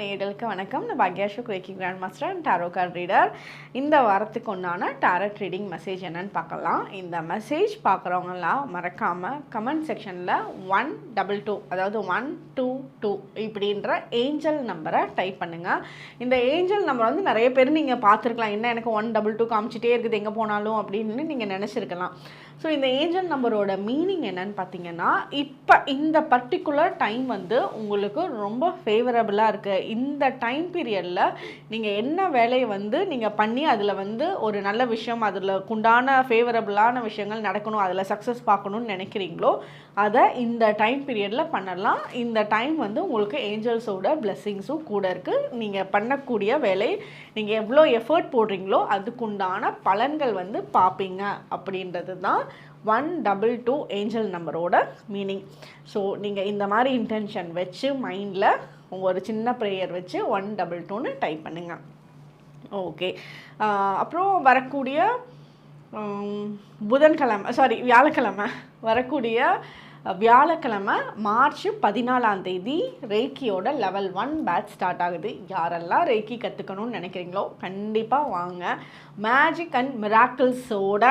Single நேயர்களுக்கு வணக்கம். நான் பாக்யாஷு குரேக்கி grand master and tarot card reader இந்த வாரத்துக்கு உண்டான டாரட் ரீடிங் மெசேஜ் என்னன்னு பார்க்கலாம். இந்த மெசேஜ் பார்க்குறவங்களாம் மறக்காமல் கமெண்ட் செக்ஷனில் ஒன் டபுள் டூ அதாவது ஒன் டூ டூ இப்படின்ற ஏஞ்சல் நம்பரை டைப் பண்ணுங்கள் இந்த ஏஞ்சல் நம்பர் வந்து நிறைய பேர் நீங்கள் பார்த்துருக்கலாம். என்ன எனக்கு ஒன் டபுள் டூ காமிச்சிட்டே இருக்குது எங்கே போனாலும் அப்படின்னு நீங்கள் நினச்சிருக்கலாம். ஸோ இந்த ஏஞ்சல் நம்பரோட மீனிங் என்னன்னு பார்த்தீங்கன்னா இப்போ இந்த பர்டிகுலர் டைம் வந்து உங்களுக்கு ரொம்ப ஃபேவரபுளாக இருக்குது இந்த டைம் பீரியடில் நீங்கள் என்ன வேலையை வந்து நீங்கள் பண்ணி அதில் வந்து ஒரு நல்ல விஷயம் அதில் குண்டான ஃபேவரபுளான விஷயங்கள் நடக்கணும் அதில் சக்ஸஸ் பார்க்கணும்னு நினைக்கிறீங்களோ அதை இந்த டைம் பீரியடில் பண்ணலாம். இந்த டைம் வந்து உங்களுக்கு ஏஞ்சல்ஸோட பிளெஸ்ஸிங்ஸும் கூட இருக்குது நீங்கள் பண்ணக்கூடிய வேலை நீங்கள் எவ்வளோ எஃபர்ட் போடுறீங்களோ அதுக்குண்டான பலன்கள் வந்து பார்ப்பீங்க அப்படின்றது தான் ஒன் டபுள் டூ ஏஞ்சல் நம்பரோட மீனிங் ஸோ நீங்கள் இந்த மாதிரி இன்டென்ஷன் வச்சு மைண்டில் ஒரு சின்ன ப்ரேயர் வச்சு ஒன் டபுள் டூன்னு டைப் பண்ணுங்கள் ஓகே அப்புறம் வரக்கூடிய புதன்கிழமை சாரி வியாழக்கிழமை. வரக்கூடிய வியாழக்கிழமை மார்ச் பதினாலாம் தேதி ரேக்கியோட லெவல் ஒன் பேட்ச் ஸ்டார்ட் ஆகுது. யாரெல்லாம் ரேக்கி கற்றுக்கணும்னு நினைக்கிறீங்களோ கண்டிப்பாக வாங்க. மேஜிக் அண்ட் மிராக்கிள்ஸோட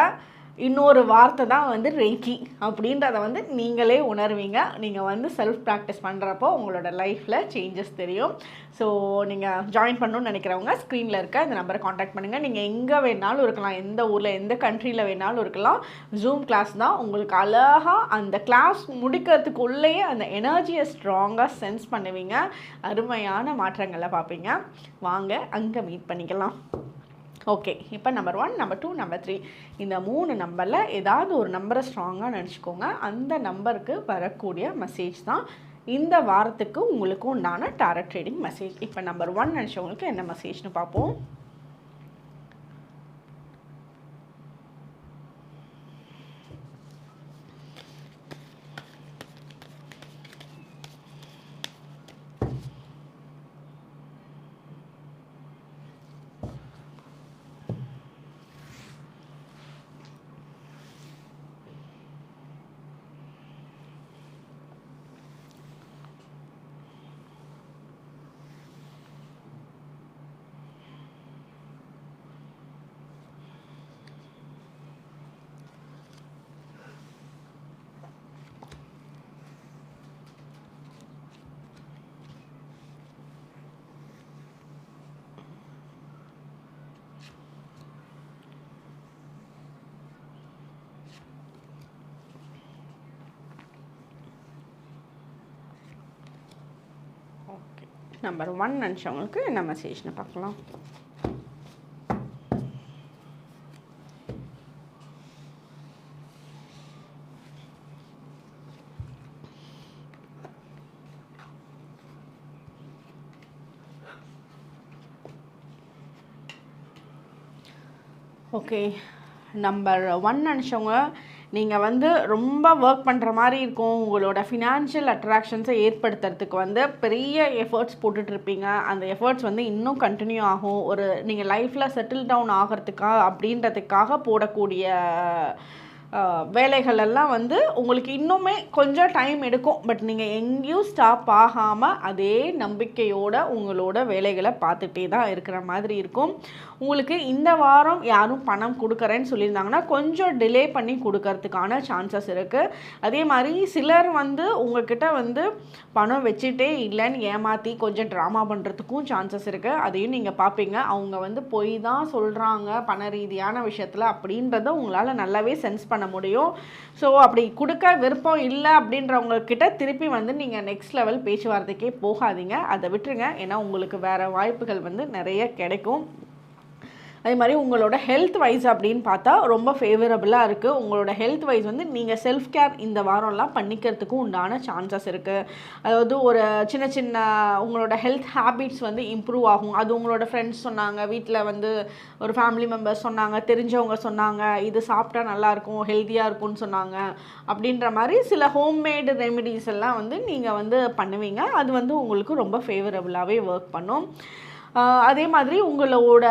இன்னொரு வார்த்தை தான் வந்து ரேக்கி அப்படின்றத வந்து நீங்களே உணர்வீங்க. நீங்கள் வந்து செல்ஃப் ப்ராக்டிஸ் பண்ணுறப்போ உங்களோட லைஃப்பில் சேஞ்சஸ் தெரியும். ஸோ நீங்கள் ஜாயின் பண்ணணும்னு நினைக்கிறவங்க ஸ்க்ரீனில் இருக்க இந்த நம்பரை காண்டாக்ட் பண்ணுங்கள் நீங்கள் எங்கே வேணாலும் இருக்கலாம். எந்த ஊரில் எந்த கண்ட்ரியில் வேணாலும் இருக்கலாம். ஜூம் கிளாஸ் தான் உங்களுக்கு அழகாக அந்த கிளாஸ் முடிக்கிறதுக்குள்ளேயே அந்த எனர்ஜியை ஸ்ட்ராங்காக சென்ஸ் பண்ணுவீங்க. அருமையான மாற்றங்களை பார்ப்பீங்க. வாங்க அங்கே மீட் பண்ணிக்கலாம். ஓகே இப்போ number one number two number three இந்த மூணு நம்பரில் ஏதாவது ஒரு நம்பரை ஸ்ட்ராங்காக நினச்சிக்கோங்க. அந்த நம்பருக்கு வரக்கூடிய மெசேஜ் தான் இந்த வாரத்துக்கு உங்களுக்கு உண்டான டேரட் ட்ரேடிங் மெசேஜ் இப்போ நம்பர் ஒன் நினச்சவங்களுக்கு என்ன மெசேஜ்னு பார்ப்போம் ஓகே நம்பர் ஒன் நினச்சவங்களுக்கு என்ன மெசேஜ்னு பார்க்கலாம். ஓகே நம்பர் ஒன் நினச்சவங்க நீங்கள் வந்து ரொம்ப ஒர்க் பண்ணுற மாதிரி இருக்கும். உங்களோட ஃபினான்ஷியல் அட்ராக்ஷன்ஸை ஏற்படுத்துறதுக்கு வந்து பெரிய எஃபர்ட்ஸ் போட்டுட்ருப்பீங்க அந்த எஃபர்ட்ஸ் வந்து இன்னும் கண்டினியூ ஆகும். ஒரு நீங்கள் லைஃப்பில் செட்டில் டவுன் ஆகிறதுக்காக அப்படின்றதுக்காக போடக்கூடிய வேலைகள் எல்லாம் வந்து உங்களுக்கு இன்னுமே கொஞ்சம் டைம் எடுக்கும். பட் நீங்கள் எங்கேயும் ஸ்டாப் ஆகாமல் அதே நம்பிக்கையோட உங்களோட வேலைகளை பார்த்துட்டே தான் இருக்கிற மாதிரி இருக்கும். உங்களுக்கு இந்த வாரம் யாரும் பணம் கொடுக்குறேன்னு சொல்லியிருந்தாங்கன்னா கொஞ்சம் டிலே பண்ணி கொடுக்கறதுக்கான சான்சஸ் இருக்குது அதே மாதிரி சிலர் வந்து உங்ககிட்ட வந்து பணம் வச்சுட்டே இல்லைன்னு ஏமாற்றி கொஞ்சம் ட்ராமா பண்ணுறதுக்கும் சான்சஸ் இருக்குது அதையும் நீங்கள் பார்ப்பீங்க. அவங்க வந்து பொய் தான் சொல்கிறாங்க பண ரீதியான விஷயத்தில் அப்படின்றத உங்களால் நல்லாவே சென்ஸ் பண்ண முடியும். ஸோ அப்படி கொடுக்க விருப்பம் இல்லை அப்படின்றவங்க கிட்ட திருப்பி வந்து நீங்கள் நெக்ஸ்ட் லெவல் பேச்சுவார்த்தைக்கே போகாதீங்க. அதை விட்டுருங்க. ஏன்னா உங்களுக்கு வேறு வாய்ப்புகள் வந்து நிறைய கிடைக்கும். அதே மாதிரி உங்களோட ஹெல்த் வைஸ் அப்படின்னு பார்த்தா ரொம்ப ஃபேவரபுளாக இருக்குது உங்களோட ஹெல்த் வைஸ் வந்து நீங்கள் செல்ஃப் கேர் இந்த வாரம்லாம் பண்ணிக்கிறதுக்கும் உண்டான சான்சஸ் இருக்குது அதாவது ஒரு சின்ன சின்ன உங்களோட ஹெல்த் ஹேபிட்ஸ் வந்து இம்ப்ரூவ் ஆகும். அது உங்களோட ஃப்ரெண்ட்ஸ் சொன்னாங்க வீட்டில் வந்து ஒரு ஃபேமிலி மெம்பர்ஸ் சொன்னாங்க தெரிஞ்சவங்க சொன்னாங்க இது சாப்பிட்டா நல்லாயிருக்கும் ஹெல்த்தியாக இருக்கும்னு சொன்னாங்க. அப்படின்ற மாதிரி சில ஹோம்மேடு ரெமெடிஸ் எல்லாம் வந்து நீங்கள் வந்து பண்ணுவீங்க. அது வந்து உங்களுக்கு ரொம்ப ஃபேவரபுளாகவே ஒர்க் பண்ணும். அதே மாதிரி உங்களோட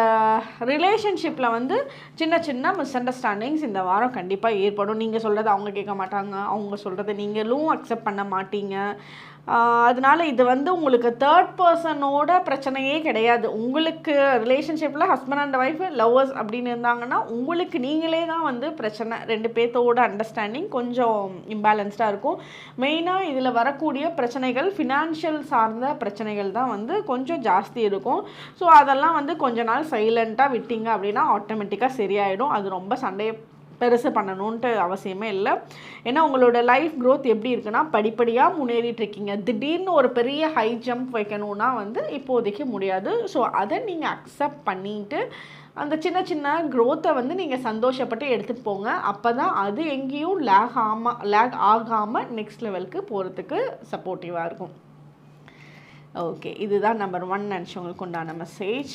ரிலேஷன்ஷிப்பில் வந்து சின்ன சின்ன மிஸ் அண்டர்ஸ்டாண்டிங்ஸ் இந்த வாரம் கண்டிப்பாக ஏற்படும். நீங்கள் சொல்கிறத அவங்க கேட்க மாட்டாங்க. அவங்க சொல்கிறத நீங்களும் அக்செப்ட் பண்ண மாட்டீங்க. அதனால இது வந்து உங்களுக்கு தேர்ட் பர்சனோட பிரச்சனையே கிடையாது. உங்களுக்கு ரிலேஷன்ஷிப்பில் ஹஸ்பண்ட் அண்ட் ஒய்ஃப் லவ்வர்ஸ் அப்படின்னு இருந்தாங்கன்னா உங்களுக்கு நீங்களே தான் வந்து பிரச்சனை ரெண்டு பேர்த்தோட அண்டர்ஸ்டாண்டிங் கொஞ்சம் இம்பேலன்ஸ்டாக இருக்கும். மெயினாக இதில் வரக்கூடிய பிரச்சனைகள் ஃபினான்ஷியல் சார்ந்த பிரச்சனைகள் தான் வந்து கொஞ்சம் ஜாஸ்தி இருக்கும். ஸோ அதெல்லாம் வந்து கொஞ்ச நாள் சைலண்ட்டாக விட்டீங்க அப்படின்னா ஆட்டோமேட்டிக்காக சரியாயிடும். அது ரொம்ப சண்டையை பெருசு பண்ணணுன்ட்டு அவசியமே இல்லை. ஏன்னா உங்களோட லைஃப் க்ரோத் எப்படி இருக்குன்னா படிப்படியாக முன்னேறிட்டு இருக்கீங்க. திடீர்னு ஒரு பெரிய ஹை ஜம்ப் வைக்கணும்னா வந்து இப்போதைக்கு முடியாது. ஸோ அதை நீங்கள் அக்செப்ட் பண்ணிட்டு அந்த சின்ன சின்ன க்ரோத்தை வந்து நீங்கள் சந்தோஷப்பட்டு எடுத்துகிட்டு போங்க. அப்போ தான் அது எங்கேயும் லேக் ஆமாம் லேக் ஆகாமல் நெக்ஸ்ட் லெவலுக்கு போகிறதுக்கு சப்போர்ட்டிவாக இருக்கும். ஓகே இதுதான் நம்பர் ஒன் நினச்சவங்களுக்கு உண்டான மெசேஜ்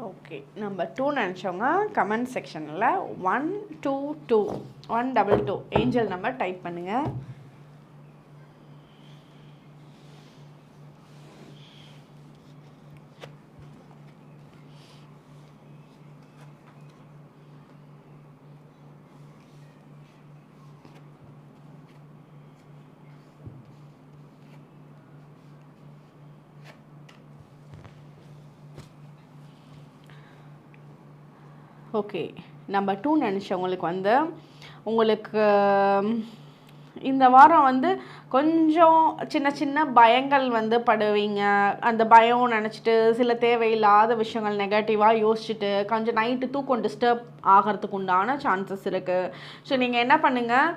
ஓகே நம்பர் டூ நினச்சவங்க கமெண்ட் செக்ஷனில் one two two one double two angel number type பண்ணுங்கள் ஓகே நம்பர் டூ நினச்சவங்களுக்கு வந்து உங்களுக்கு இந்த வாரம் வந்து கொஞ்சம் சின்ன சின்ன பயங்கள் வந்து படுவீங்க. அந்த பயம் நினச்சிட்டு சில தேவையில்லாத விஷயங்கள் நெகட்டிவாக யோசிச்சுட்டு கொஞ்சம் நைட்டு தூக்கம் டிஸ்டர்ப் ஆகிறதுக்கு உண்டான சான்சஸ் இருக்குது ஸோ நீங்கள் என்ன பண்ணுங்கள்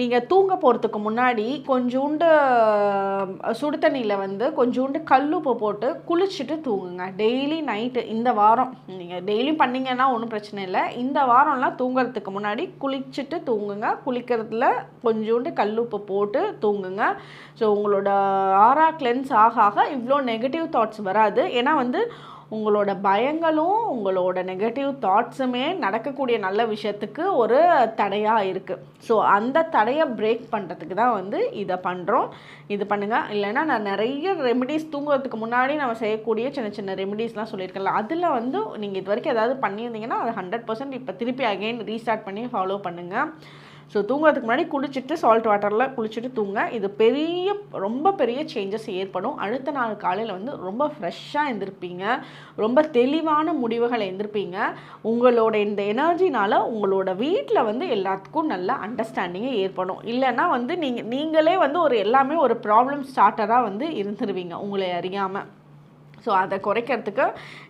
நீங்கள் தூங்க போகிறதுக்கு முன்னாடி கொஞ்சோண்டு சுடு தண்ணியில் வந்து கொஞ்சோண்டு கல்லுப்பு போட்டு குளிச்சுட்டு தூங்குங்க. டெய்லி நைட்டு இந்த வாரம் நீங்கள் டெய்லியும் பண்ணீங்கன்னா ஒன்றும் பிரச்சனை இல்லை. இந்த வாரம்லாம் தூங்குறதுக்கு முன்னாடி குளிச்சுட்டு தூங்குங்க. குளிக்கிறதுல கொஞ்சோண்டு கல்லுப்பு போட்டு தூங்குங்க. ஸோ உங்களோட ஆரா கிளென்ஸ் ஆக ஆக இவ்வளோ நெகட்டிவ் தாட்ஸ் வராது. ஏன்னா வந்து உங்களோட பயங்களும் உங்களோட நெகட்டிவ் தாட்ஸுமே நடக்கக்கூடிய நல்ல விஷயத்துக்கு ஒரு தடையாக இருக்குது ஸோ அந்த தடையை பிரேக் பண்ணுறதுக்கு தான் வந்து இதை பண்ணுறோம் இது பண்ணுங்கள் இல்லைன்னா நான் நிறைய ரெமெடிஸ் தூங்குறதுக்கு முன்னாடி நம்ம செய்யக்கூடிய சின்ன சின்ன ரெமெடிஸ்லாம் சொல்லியிருக்கேன்ல அதில் வந்து நீங்கள் இது வரைக்கும் ஏதாவது பண்ணியிருந்தீங்கன்னா அது ஹண்ட்ரட் பர்சன்ட் இப்போ திருப்பி அகைன் ரீஸ்டார்ட் பண்ணி ஃபாலோ பண்ணுங்கள் ஸோ தூங்குறதுக்கு முன்னாடி குளிச்சுட்டு சால்ட் வாட்டரில் குளிச்சுட்டு தூங்க. இது பெரிய ரொம்ப பெரிய சேஞ்சஸ் ஏற்படும். அடுத்த நாள் காலையில் வந்து ரொம்ப ஃப்ரெஷ்ஷாக எழுந்திருப்பீங்க ரொம்ப தெளிவான முடிவுகளை எழுந்திருப்பீங்க உங்களோட இந்த எனர்ஜினால் உங்களோட வீட்டில் வந்து எல்லாத்துக்கும் நல்ல அண்டர்ஸ்டாண்டிங்கே ஏற்படும். இல்லைன்னா வந்து நீங்கள் நீங்களே வந்து ஒரு எல்லாமே ஒரு ப்ராப்ளம் ஸ்டார்டராக வந்து இருந்துருவீங்க உங்களை அறியாமல் ஸோ அதை குறைக்கிறதுக்கு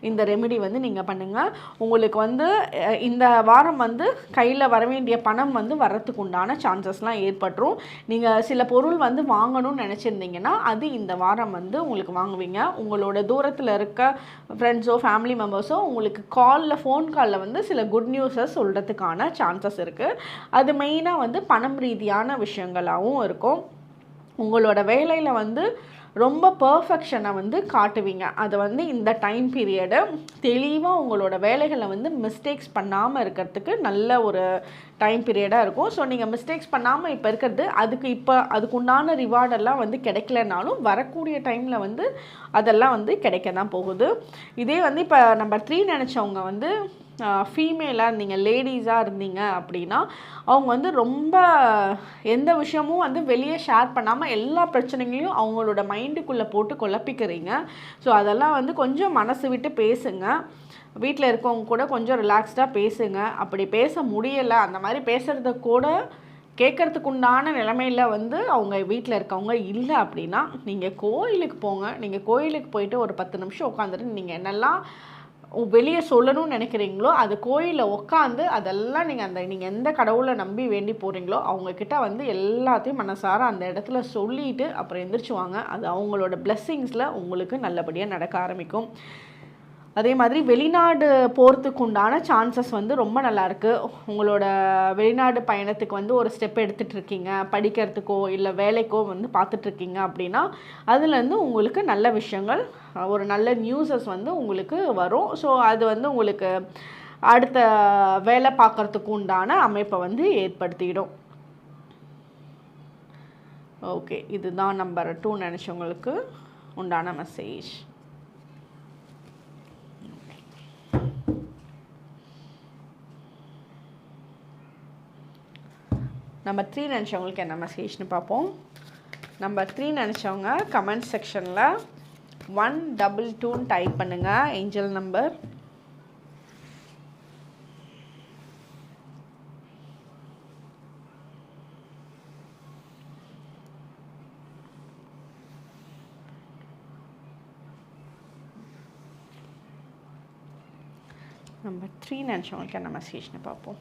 இந்த ரெமெடி வந்து நீங்கள் பண்ணுங்கள் உங்களுக்கு வந்து இந்த வாரம் வந்து கையில் வர வேண்டிய பணம் வந்து வர்றதுக்கு உண்டான சான்சஸ்லாம் ஏற்பட்டுரும். நீங்கள் சில பொருள் வந்து வாங்கணும்னு நினச்சிருந்தீங்கன்னா அது இந்த வாரம் வந்து உங்களுக்கு வாங்குவீங்க. உங்களோட தூரத்தில் இருக்க ஃப்ரெண்ட்ஸோ ஃபேமிலி மெம்பர்ஸோ உங்களுக்கு காலில் ஃபோன் காலில் வந்து சில குட் நியூஸை சொல்கிறதுக்கான சான்சஸ் இருக்குது அது மெயினாக வந்து பணம் ரீதியான விஷயங்களாகவும் இருக்கும். உங்களோட வேலையில் வந்து ரொம்ப பர்ஃபெக்ஷனை வந்து காட்டுவீங்க. அதை வந்து இந்த டைம் பீரியடு தெளிவாக உங்களோட வேலைகளை வந்து மிஸ்டேக்ஸ் பண்ணாமல் இருக்கிறதுக்கு நல்ல ஒரு டைம் பீரியடாக இருக்கும். ஸோ நீங்கள் மிஸ்டேக்ஸ் பண்ணாமல் இப்போ இருக்கிறது அதுக்கு இப்போ அதுக்குண்டான ரிவார்டெல்லாம் வந்து கிடைக்கலனாலும் வரக்கூடிய டைமில் வந்து அதெல்லாம் வந்து கிடைக்க தான் போகுது. இதே வந்து இப்போ நம்பர் த்ரீ நினச்சவங்க வந்து ஃபீமேலாக இருந்தீங்க லேடிஸாக இருந்தீங்க அப்படின்னா அவங்க வந்து ரொம்ப எந்த விஷயமும் வந்து வெளியே ஷேர் பண்ணாமல் எல்லா பிரச்சனைகளையும் அவங்களோட மைண்டுக்குள்ளே போட்டு குழப்பிக்கிறீங்க. ஸோ அதெல்லாம் வந்து கொஞ்சம் மனசு விட்டு பேசுங்க. வீட்டில் இருக்கவங்க கூட கொஞ்சம் ரிலாக்ஸ்டாக பேசுங்க. அப்படி பேச முடியலை அந்த மாதிரி பேசுகிறத கூட கேட்கறதுக்கு உண்டான நிலமையில வந்து அவங்க வீட்டில் இருக்கவங்க இல்லை அப்படின்னா நீங்கள் கோயிலுக்கு போங்க. நீங்கள் கோயிலுக்கு போயிட்டு ஒரு பத்து நிமிஷம் உட்காந்துட்டு நீங்கள் என்னெல்லாம் வெளியே சொல்லணும்னு நினைக்கிறீங்களோ அது கோயிலில் உட்காந்து அதெல்லாம் நீங்கள் அந்த நீங்கள் எந்த கடவுளை நம்பி வேண்டி போகிறீங்களோ அவங்கக்கிட்ட வந்து எல்லாத்தையும் மனசார அந்த இடத்துல சொல்லிட்டு அப்புறம் எந்திரிச்சுவாங்க. அது அவங்களோட பிளெஸ்ஸிங்ஸில் உங்களுக்கு நல்லபடியாக நடக்க ஆரம்பிக்கும். அதே மாதிரி வெளிநாடு போகிறதுக்கு உண்டான சான்சஸ் வந்து ரொம்ப நல்லாயிருக்கு உங்களோட வெளிநாடு பயணத்துக்கு வந்து ஒரு ஸ்டெப் எடுத்துகிட்டு இருக்கீங்க. படிக்கிறதுக்கோ இல்லை வேலைக்கோ வந்து பார்த்துட்ருக்கீங்க அப்படின்னா அதுலேருந்து உங்களுக்கு நல்ல விஷயங்கள் ஒரு நல்ல நியூஸஸ் வந்து உங்களுக்கு வரும். ஸோ அது வந்து உங்களுக்கு அடுத்த வேலை பார்க்குறதுக்கு உண்டான அமைப்பை வந்து ஏற்படுத்திடும். ஓகே இதுதான் நம்பர் டூ நினச்சவங்களுக்கு உண்டான மெசேஜ் நம்பர் த்ரீ நினச்சவங்களுக்கு என்ன மெசேஜ்னு பார்ப்போம். நம்பர் த்ரீ நினச்சவங்க கமெண்ட் செக்ஷனில் ஒன் டபுள் டூன்னு டைப் பண்ணுங்கள் ஏஞ்சல் நம்பர் நம்பர் த்ரீ நினச்சவங்களுக்கு என்ன மெசேஜ்னு பார்ப்போம்.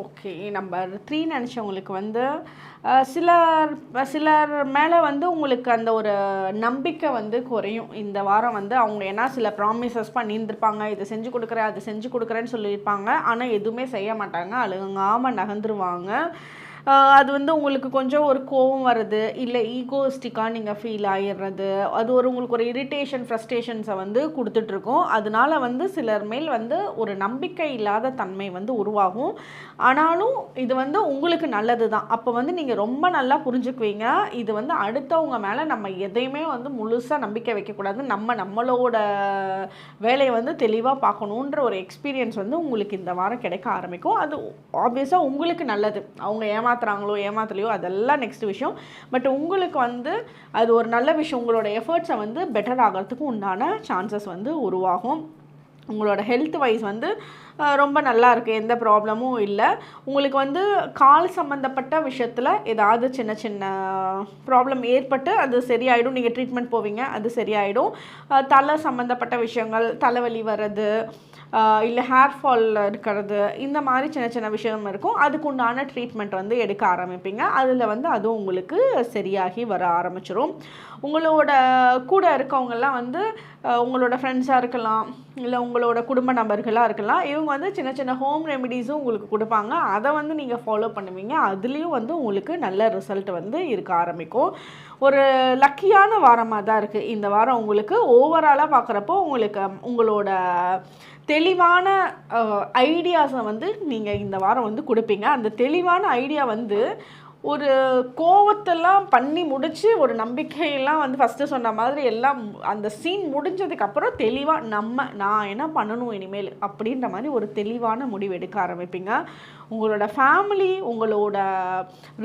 ஓகே நம்பர் த்ரீ நினச்சவங்களுக்கு வந்து சிலர் சிலர் மேலே வந்து உங்களுக்கு அந்த ஒரு நம்பிக்கை வந்து குறையும். இந்த வாரம் வந்து அவங்க ஏன்னா சில ப்ராமிசஸ் பண்ணியிருந்திருப்பாங்க இதை செஞ்சு கொடுக்குறேன் அது செஞ்சு கொடுக்குறேன்னு சொல்லியிருப்பாங்க. ஆனால் எதுவுமே செய்ய மாட்டாங்க அழுங்காமல் நகர்ந்துருவாங்க. அது வந்து உங்களுக்கு கொஞ்சம் ஒரு கோவம் வருது இல்லை ஈகோஸ்டிக்காக நீங்கள் ஃபீல் ஆகிடுறது அது ஒரு உங்களுக்கு ஒரு இரிட்டேஷன் ஃப்ரஸ்ட்ரேஷன்ஸை வந்து கொடுத்துட்ருக்கோம். அதனால வந்து சிலர் மேல் வந்து ஒரு நம்பிக்கை இல்லாத தன்மை வந்து உருவாகும். ஆனாலும் இது வந்து உங்களுக்கு நல்லது தான் அப்போ வந்து நீங்கள் ரொம்ப நல்லா புரிஞ்சுக்குவீங்க. இது வந்து அடுத்தவங்க மேலே நம்ம எதையுமே வந்து முழுசாக நம்பிக்கை வைக்கக்கூடாது. நம்ம நம்மளோட வேலையை வந்து தெளிவாக பார்க்கணுன்ற ஒரு எக்ஸ்பீரியன்ஸ் வந்து உங்களுக்கு இந்த வாரம் கிடைக்க ஆரம்பிக்கும். அது ஆப்வியஸாக உங்களுக்கு நல்லது. அவங்க ஏமா ஏமாத்துறாங்களோ ஏமாத்தலையோ அதெல்லாம் நெக்ஸ்ட் விஷயம். பட் உங்களுக்கு வந்து அது ஒரு நல்ல விஷயம். உங்களோட எஃபர்ட்ஸை வந்து பெட்டர் ஆகிறதுக்கு உண்டான சான்சஸ் வந்து உருவாகும். உங்களோட ஹெல்த் வைஸ் வந்து ரொம்ப நல்லா இருக்குது எந்த ப்ராப்ளமும் இல்லை. உங்களுக்கு வந்து கால் சம்மந்தப்பட்ட விஷயத்தில் ஏதாவது சின்ன சின்ன ப்ராப்ளம் ஏற்பட்டு அது சரியாயிடும். நீங்கள் ட்ரீட்மெண்ட் போவீங்க அது சரியாயிடும். தலை சம்மந்தப்பட்ட விஷயங்கள் தலைவலி வர்றது இல்லை ஹேர் ஃபால் இருக்கிறது இந்த மாதிரி சின்ன சின்ன விஷயம் இருக்கும். அதுக்கு உண்டான ட்ரீட்மெண்ட் வந்து எடுக்க ஆரம்பிப்பீங்க. அதில் வந்து அதுவும் உங்களுக்கு சரியாகி வர ஆரம்பிச்சிடும் உங்களோட கூட இருக்கவங்கெல்லாம் வந்து உங்களோட ஃப்ரெண்ட்ஸாக இருக்கலாம் இல்லை உங்களோட குடும்ப நபர்களாக இருக்கலாம். இவங்க வந்து சின்ன சின்ன ஹோம் ரெமிடிஸும் உங்களுக்கு கொடுப்பாங்க. அதை வந்து நீங்கள் ஃபாலோ பண்ணுவீங்க. அதுலேயும் வந்து உங்களுக்கு நல்ல ரிசல்ட் வந்து இருக்க ஆரம்பிக்கும். ஒரு லக்கியான வாரமாக தான் இருக்குது இந்த வாரம் உங்களுக்கு ஓவராலாக பார்க்குறப்போ உங்களுக்கு உங்களோட தெளிவான ஐடியாஸை வந்து நீங்கள் இந்த வாரம் வந்து கொடுப்பீங்க. அந்த தெளிவான ஐடியா வந்து ஒரு கோவத்தெல்லாம் பண்ணி முடித்து ஒரு நம்பிக்கையெல்லாம் வந்து ஃபஸ்ட்டு சொன்ன மாதிரி எல்லாம் அந்த சீன் முடிஞ்சதுக்கப்புறம் தெளிவாக நம்ம நான் என்ன பண்ணணும் இனிமேல் அப்படின்ற மாதிரி ஒரு தெளிவான முடிவு எடுக்க ஆரம்பிப்பீங்க. உங்களோட ஃபேமிலி உங்களோட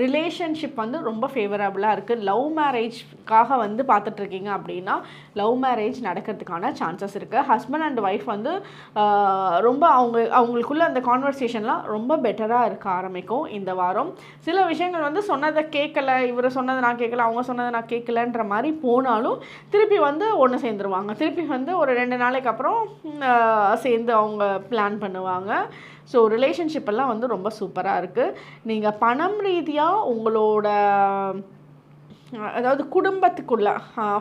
ரிலேஷன்ஷிப் வந்து ரொம்ப ஃபேவரபுளாக இருக்குது லவ் மேரேஜ்க்காக வந்து பார்த்துட்ருக்கீங்க அப்படின்னா லவ் மேரேஜ் நடக்கிறதுக்கான சான்சஸ் இருக்குது ஹஸ்பண்ட் அண்ட் ஒய்ஃப் வந்து ரொம்ப அவங்க அவங்களுக்குள்ள அந்த கான்வர்சேஷன்லாம் ரொம்ப பெட்டராக இருக்க ஆரம்பிக்கும் இந்த வாரம். சில விஷயங்கள் வந்து சொன்னதை கேட்கல இவர் சொன்னதை நான் கேட்கல அவங்க சொன்னதை நான் கேட்கலன்ற மாதிரி போனாலும் திருப்பி வந்து ஒன்று சேர்ந்துருவாங்க. திருப்பி வந்து ஒரு ரெண்டு நாளைக்கு அப்புறம் சேர்ந்து அவங்க பிளான் பண்ணுவாங்க. ஸோ ரிலேஷன்ஷிப் எல்லாம் வந்து ரொம்ப ரொம்ப சூப்பராக இருக்குது நீங்கள் பணம் ரீதியாக உங்களோட அதாவது குடும்பத்துக்குள்ளே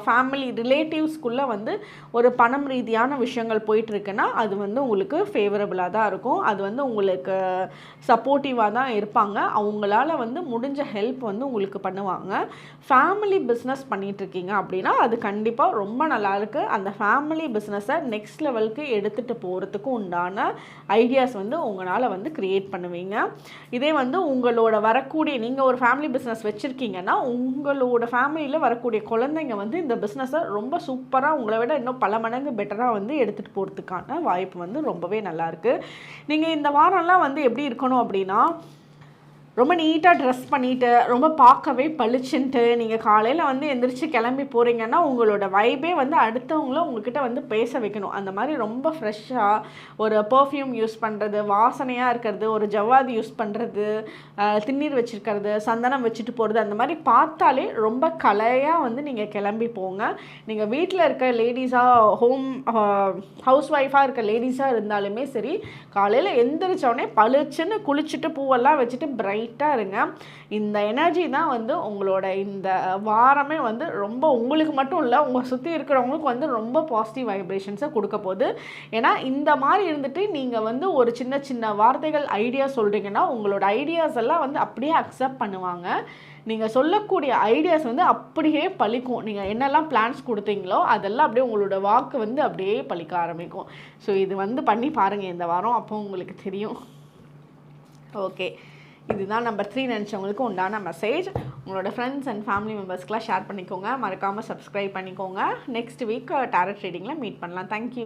ஃபேமிலி ரிலேட்டிவ்ஸ்க்குள்ளே வந்து ஒரு பணம் ரீதியான விஷயங்கள் போயிட்டுருக்குன்னா அது வந்து உங்களுக்கு ஃபேவரபுளாக தான் இருக்கும். அது வந்து உங்களுக்கு சப்போர்ட்டிவாக தான் இருப்பாங்க. அவங்களால வந்து முடிஞ்ச ஹெல்ப் வந்து உங்களுக்கு பண்ணுவாங்க. ஃபேமிலி பிஸ்னஸ் பண்ணிகிட்ருக்கீங்க அப்படின்னா அது கண்டிப்பாக ரொம்ப நல்லாயிருக்கு அந்த ஃபேமிலி பிஸ்னஸை நெக்ஸ்ட் லெவலுக்கு எடுத்துகிட்டு போகிறதுக்கு உண்டான ஐடியாஸ் வந்து உங்களால் வந்து க்ரியேட் பண்ணுவீங்க. இதே வந்து உங்களோட வரக்கூடிய நீங்கள் ஒரு ஃபேமிலி பிஸ்னஸ் வச்சுருக்கீங்கன்னா உங்களோட உங்களோட ஃபேமிலியில் வரக்கூடிய குழந்தைங்க வந்து இந்த பிஸ்னஸை ரொம்ப சூப்பராக உங்களை விட இன்னும் பல மடங்கு பெட்டராக வந்து எடுத்துகிட்டு போகிறதுக்கான வாய்ப்பு வந்து ரொம்பவே நல்லாயிருக்கு நீங்கள் இந்த வாரம்லாம் வந்து எப்படி இருக்கணும் அப்படின்னா ரொம்ப நீட்டாக ட்ரெஸ் பண்ணிவிட்டு ரொம்ப பார்க்கவே பளிச்சுன்ட்டு நீங்கள் காலையில் வந்து எந்திரிச்சு கிளம்பி போகிறீங்கன்னா உங்களோட வைபே வந்து அடுத்தவங்கள உங்ககிட்ட வந்து பேச வைக்கணும். அந்த மாதிரி ரொம்ப ஃப்ரெஷ்ஷாக ஒரு பர்ஃப்யூம் யூஸ் பண்ணுறது வாசனையாக இருக்கிறது ஒரு ஜவ்வாது யூஸ் பண்ணுறது திண்ணீர் வச்சுருக்கிறது சந்தனம் வச்சுட்டு போகிறது அந்த மாதிரி பார்த்தாலே ரொம்ப கலையாக வந்து நீங்கள் கிளம்பி போங்க. நீங்கள் வீட்டில் இருக்க லேடிஸாக ஹோம் ஹவுஸ் ஒய்ஃபாக இருக்க லேடிஸாக இருந்தாலுமே சரி காலையில் எந்திரிச்சோடனே பளிச்சுன்னு குளிச்சுட்டு பூவெல்லாம் வச்சுட்டு பிரைட் லைட்டாக இருங்க. இந்த எனர்ஜி தான் வந்து உங்களோட இந்த வாரமே வந்து ரொம்ப உங்களுக்கு மட்டும் இல்லை உங்கள் சுற்றி இருக்கிறவங்களுக்கு வந்து ரொம்ப பாசிட்டிவ் வைப்ரேஷன்ஸை கொடுக்க போகுது. ஏன்னா இந்த மாதிரி இருந்துட்டு நீங்கள் வந்து ஒரு சின்ன சின்ன வார்த்தைகள் ஐடியா சொல்கிறீங்கன்னா உங்களோட ஐடியாஸ் எல்லாம் வந்து அப்படியே அக்செப்ட் பண்ணுவாங்க. நீங்கள் சொல்லக்கூடிய ஐடியாஸ் வந்து அப்படியே பழிக்கும். நீங்கள் என்னெல்லாம் பிளான்ஸ் கொடுத்தீங்களோ அதெல்லாம் அப்படியே உங்களோட வாக்கு வந்து அப்படியே பழிக்க ஆரம்பிக்கும். ஸோ இது வந்து பண்ணி பாருங்கள் இந்த வாரம். அப்போ உங்களுக்கு தெரியும். ஓகே இதுதான் நம்பர் த்ரீ நினச்சவங்களுக்கு உண்டான மெசேஜ் உங்களோட ஃப்ரெண்ட்ஸ் அண்ட் ஃபேமிலி மெம்பர்ஸ்க்கெலாம் ஷேர் பண்ணிக்கோங்க. மறக்காமல் சப்ஸ்கிரைப் பண்ணிக்கோங்க. நெக்ஸ்ட் வீக் டேரட் ரீடிங்கில் மீட் பண்ணலாம். Thank you